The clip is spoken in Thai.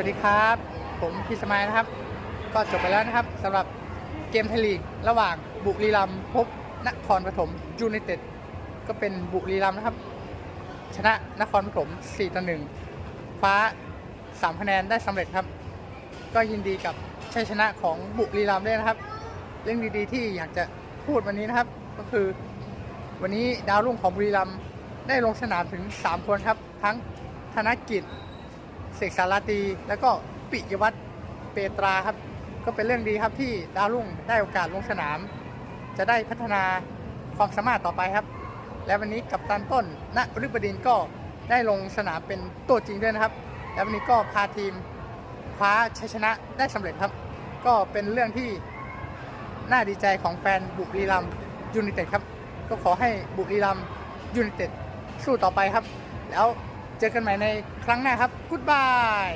วัสดีครับ ผมพีสมายนะครับ ก็จบไปแล้วนะครับสำหรับเกมไทยลีกระหว่างบุรีรัมย์พบนครปฐมยูไนเต็ดก็เป็นบุรีรัมย์นะครับ ชนะนครปฐม4ต่อ1คว้า3คะแนนได้สำเร็จครับ ก็ยินดีกับชัยชนะของบุรีรัมย์ด้วยนะครับ เรื่องดีๆที่อยากจะพูดวันนี้นะครับ ก็คือ วันนี้ดาวรุ่งของบุรีรัมย์ได้ลงสนามถึง 3 คนครับ ทั้งธนกิจ เสกสาราตี แล้วก็ปิยวัฒน์เปตราครับ ก็เป็นเรื่องดีครับที่ดาวรุ่งได้โอกาสลงสนาม จะได้พัฒนาความสามารถต่อไปครับ และวันนี้กับตันต้นณฤบดินก็ได้ลงสนามเป็นตัวจริงด้วยนะครับ และวันนี้ก็พาทีมคว้าชัยชนะได้สำเร็จครับ ก็เป็นเรื่องที่น่าดีใจของแฟนบุรีรัมยูไนเต็ดครับ ก็ขอให้บุรีรัมย์ยูไนเต็ดสู้ต่อไปครับ แล้ว เจอกันใหม่ในครั้งหน้าครับกุ๊ดบาย